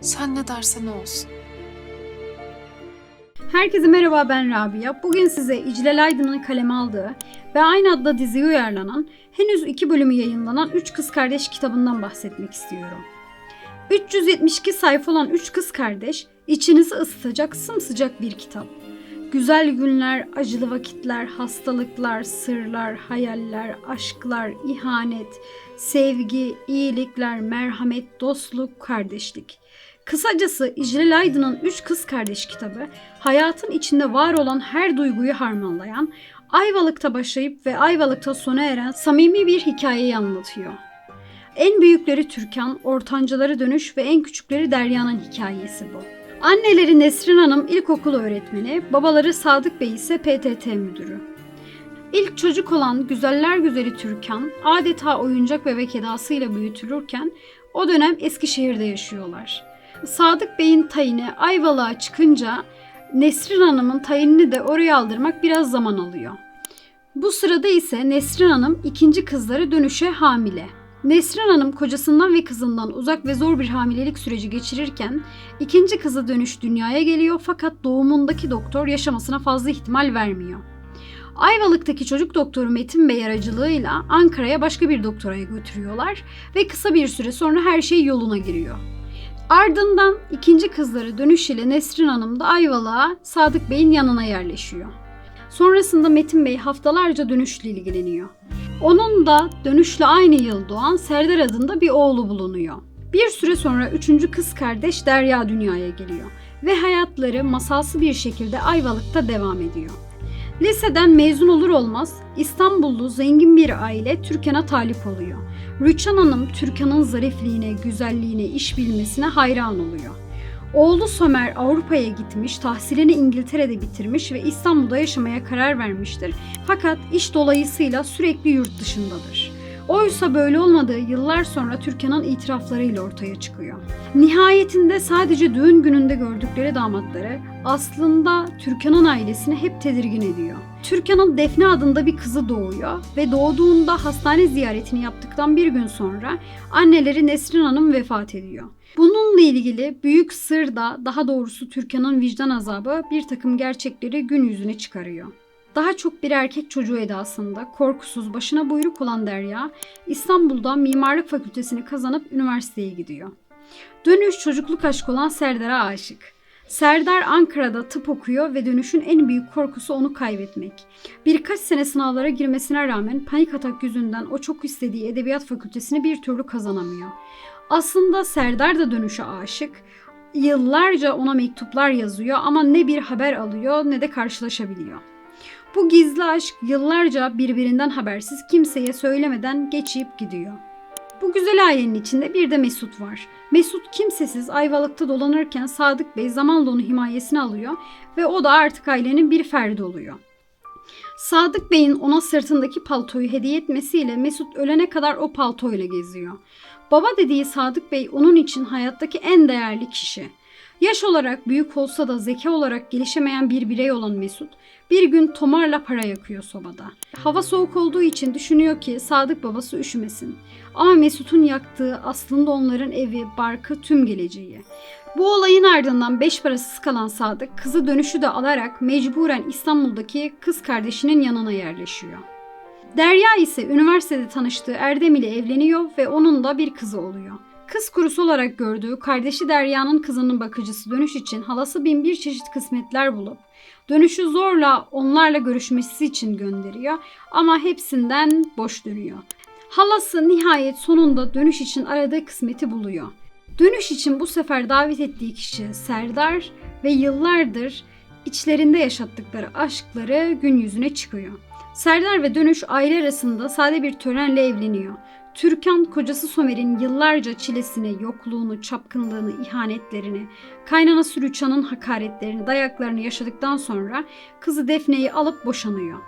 Sen ne dersen olsun. Herkese merhaba ben Rabia. Bugün size İclal Aydın'ın kaleme aldığı ve aynı adda diziye uyarlanan, henüz iki bölümü yayınlanan Üç Kız Kardeş kitabından bahsetmek istiyorum. 372 sayfa olan Üç Kız Kardeş, içinizi ısıtacak sımsıcak bir kitap. Güzel günler, acılı vakitler, hastalıklar, sırlar, hayaller, aşklar, ihanet, sevgi, iyilikler, merhamet, dostluk, kardeşlik. Kısacası İclal Aydın'ın Üç Kız Kardeş kitabı, hayatın içinde var olan her duyguyu harmanlayan, Ayvalık'ta başlayıp ve Ayvalık'ta sona eren samimi bir hikayeyi anlatıyor. En büyükleri Türkan, ortancaları Dönüş ve en küçükleri Derya'nın hikayesi bu. Anneleri Nesrin Hanım ilkokul öğretmeni, babaları Sadık Bey ise PTT müdürü. İlk çocuk olan güzeller güzeli Türkan adeta oyuncak bebek edasıyla büyütülürken o dönem Eskişehir'de yaşıyorlar. Sadık Bey'in tayini Ayvalık'a çıkınca Nesrin Hanım'ın tayinini de oraya aldırmak biraz zaman alıyor. Bu sırada ise Nesrin Hanım ikinci kızları dönüşe hamile. Nesrin Hanım kocasından ve kızından uzak ve zor bir hamilelik süreci geçirirken ikinci kızı dönüş dünyaya geliyor fakat doğumundaki doktor yaşamasına fazla ihtimal vermiyor. Ayvalık'taki çocuk doktoru Metin Bey aracılığıyla Ankara'ya başka bir doktoraya götürüyorlar ve kısa bir süre sonra her şey yoluna giriyor. Ardından ikinci kızları Dönüş ile Nesrin Hanım da Ayvalık'a Sadık Bey'in yanına yerleşiyor. Sonrasında Metin Bey haftalarca Dönüş'le ilgileniyor. Onun da Dönüş'le aynı yıl doğan Serdar adında bir oğlu bulunuyor. Bir süre sonra üçüncü kız kardeş Derya dünyaya geliyor ve hayatları masalsı bir şekilde Ayvalık'ta devam ediyor. Liseden mezun olur olmaz İstanbullu zengin bir aile Türkan'a talip oluyor. Rüçhan Hanım Türkan'ın zarifliğine, güzelliğine, iş bilmesine hayran oluyor. Oğlu Somer Avrupa'ya gitmiş, tahsilini İngiltere'de bitirmiş ve İstanbul'da yaşamaya karar vermiştir. Fakat iş dolayısıyla sürekli yurt dışındadır. Oysa böyle olmadığı yıllar sonra Türkan'ın itiraflarıyla ortaya çıkıyor. Nihayetinde sadece düğün gününde gördükleri damatları aslında Türkan'ın ailesini hep tedirgin ediyor. Türkan'ın Defne adında bir kızı doğuyor ve doğduğunda hastane ziyaretini yaptıktan bir gün sonra anneleri Nesrin Hanım vefat ediyor. Bununla ilgili büyük sır da daha doğrusu Türkan'ın vicdan azabı bir takım gerçekleri gün yüzüne çıkarıyor. Daha çok bir erkek çocuğu edasında korkusuz başına buyruk olan Derya İstanbul'da mimarlık fakültesini kazanıp üniversiteye gidiyor. Dönüş çocukluk aşkı olan Serdar'a aşık. Serdar Ankara'da tıp okuyor ve dönüşün en büyük korkusu onu kaybetmek. Birkaç sene sınavlara girmesine rağmen panik atak yüzünden o çok istediği edebiyat fakültesini bir türlü kazanamıyor. Aslında Serdar da dönüşe aşık. Yıllarca ona mektuplar yazıyor ama ne bir haber alıyor ne de karşılaşabiliyor. Bu gizli aşk yıllarca birbirinden habersiz kimseye söylemeden geçip gidiyor. Bu güzel ailenin içinde bir de Mesut var. Mesut kimsesiz Ayvalık'ta dolanırken Sadık Bey zamanla onu himayesine alıyor ve o da artık ailenin bir ferdi oluyor. Sadık Bey'in ona sırtındaki paltoyu hediye etmesiyle Mesut ölene kadar o paltoyla geziyor. Baba dediği Sadık Bey onun için hayattaki en değerli kişi. Yaş olarak büyük olsa da zeka olarak gelişemeyen bir birey olan Mesut bir gün tomarla para yakıyor sobada. Hava soğuk olduğu için düşünüyor ki Sadık babası üşümesin. Ama Mesut'un yaktığı aslında onların evi, barkı, tüm geleceği. Bu olayın ardından beş parasız kalan Sadık kızı dönüşü de alarak mecburen İstanbul'daki kız kardeşinin yanına yerleşiyor. Derya ise üniversitede tanıştığı Erdem ile evleniyor ve onun da bir kızı oluyor. Kız kurusu olarak gördüğü kardeşi Derya'nın kızının bakıcısı dönüş için halası bin bir çeşit kısmetler bulup dönüşü zorla onlarla görüşmesi için gönderiyor ama hepsinden boş dönüyor. Halası nihayet sonunda dönüş için aradığı kısmeti buluyor. Dönüş için bu sefer davet ettiği kişi Serdar ve yıllardır içlerinde yaşattıkları aşkları gün yüzüne çıkıyor. Serdar ve Dönüş aile arasında sade bir törenle evleniyor. Türkan kocası Somer'in yıllarca çilesini, yokluğunu, çapkınlığını, ihanetlerini, kaynanası Rüçhan'ın hakaretlerini, dayaklarını yaşadıktan sonra kızı Defne'yi alıp boşanıyor.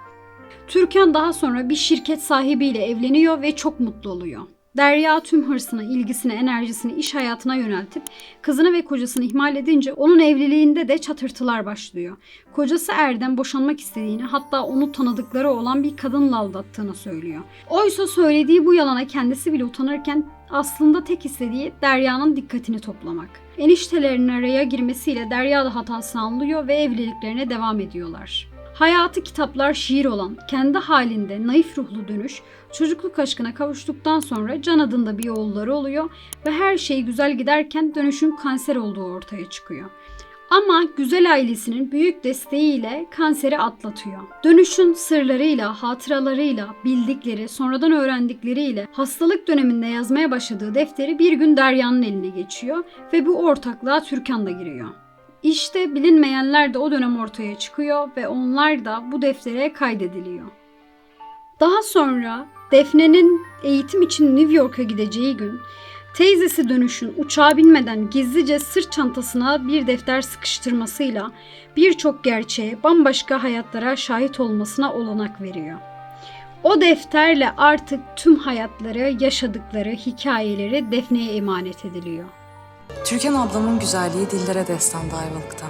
Türkan daha sonra bir şirket sahibiyle evleniyor ve çok mutlu oluyor. Derya tüm hırsını, ilgisini, enerjisini iş hayatına yöneltip kızını ve kocasını ihmal edince onun evliliğinde de çatırtılar başlıyor. Kocası Erdem boşanmak istediğini hatta onu tanıdıkları olan bir kadınla aldattığını söylüyor. Oysa söylediği bu yalana kendisi bile utanırken aslında tek istediği Derya'nın dikkatini toplamak. Eniştelerinin araya girmesiyle Derya da hatasını anlıyor ve evliliklerine devam ediyorlar. Hayatı kitaplar şiir olan, kendi halinde naif ruhlu dönüş, çocukluk aşkına kavuştuktan sonra Can adında bir oğulları oluyor ve her şey güzel giderken dönüşün kanser olduğu ortaya çıkıyor. Ama güzel ailesinin büyük desteğiyle kanseri atlatıyor. Dönüşün sırlarıyla, hatıralarıyla, bildikleri, sonradan öğrendikleriyle hastalık döneminde yazmaya başladığı defteri bir gün Derya'nın eline geçiyor ve bu ortaklığa Türkan da giriyor. İşte bilinmeyenler de o dönem ortaya çıkıyor ve onlar da bu deftere kaydediliyor. Daha sonra Defne'nin eğitim için New York'a gideceği gün teyzesi dönüşün uçağa binmeden gizlice sırt çantasına bir defter sıkıştırmasıyla birçok gerçeğe, bambaşka hayatlara şahit olmasına olanak veriyor. O defterle artık tüm hayatları, yaşadıkları hikayeleri Defne'ye emanet ediliyor. Türkan ablamın güzelliği dillere destandı Ayvalık'ta.